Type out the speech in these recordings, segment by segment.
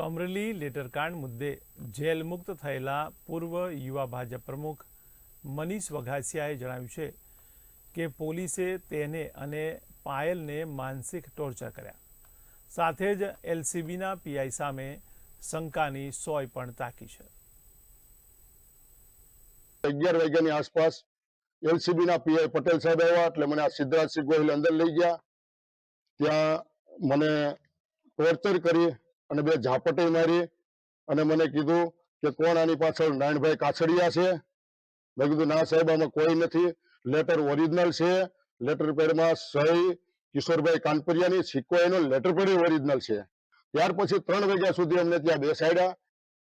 તો અમરેલી લેટરકાંડ મુદ્દે જેલ મુક્ત થયેલા પૂર્વ યુવા ભાજપ પ્રમુખ મનીષ વઘાસિયાએ જણાવ્યું છે કે પોલીસે તેને અને પાયલને માનસિક ટોર્ચર કર્યા. સાથે જ એલસીબીના પીઆઈ સામે શંકાની સોય પણ તાકી છે. અગિયાર વાગ્યાની આસપાસ એલસીબી ના પીઆઈ પટેલ સાહેબ આવ્યા એટલે મને આ સિદ્ધરાજસિંહ ગોહિલ અંદર લઈ ગયા. ત્યાં મને ટોર્ચર કરી અને બે ઝાપટી મારી અને મને કીધું કે કોણ આની પાછળ નારાયણભાઈ કાછડિયા છે? મેં કીધું, ના સાહેબ, આમાં કોઈ નથી. લેટર ઓરિજિનલ છે. લેટર પેડમાં સહી કિશોરભાઈ કાનપરિયાની સિક્કો એનો લેટર પેડ ઓરિજિનલ છે. ત્યાર પછી ત્રણ વાગ્યા સુધી અમને ત્યાં બેસાડ્યા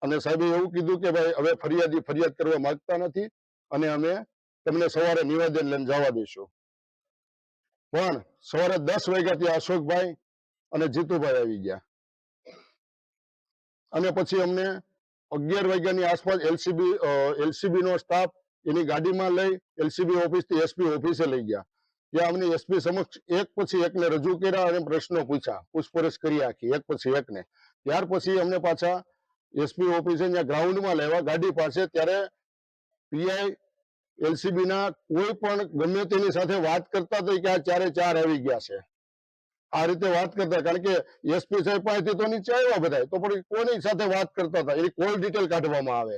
અને સાહેબે એવું કીધું કે, ભાઈ, હવે ફરિયાદી ફરિયાદ કરવા માંગતા નથી અને અમે તમને સવારે નિવેદન લઈને જવા દઈશું. પણ સવારે દસ વાગ્યાથી અશોકભાઈ અને જીતુભાઈ આવી ગયા. અને પછી અમને અગિયાર વાગ્યાની આસપાસ એલસીબી એલસીબી નો સ્ટાફ એની ગાડીમાં લઈ એલસીબી ઓફિસથી એસપી ઓફિસે લઈ ગયા. ત્યાં અમને એસપી સમક્ષ એક પછી એકને રજૂ કર્યા અને પ્રશ્નો પૂછ્યા. પૂછપરછ કરી આખી, એક પછી એકને. ત્યાર પછી અમને પાછા એસપી ઓફિસે ત્યાં ગ્રાઉન્ડમાં લેવા ગાડી પાસે ત્યારે પીઆઈ એલસીબી ના કોઈ પણ ગમે તેની સાથે વાત કરતા તો ચારે ચાર આવી ગયા છે. આ રીતે વાત કરતા કારણ કે એસપી સાહેબ પાસેથી તો નીચે આવ્યા બધા તો પણ કોની સાથે વાત કરતા હતા? એની કોલ ડિટેલ કાઢવામાં આવે.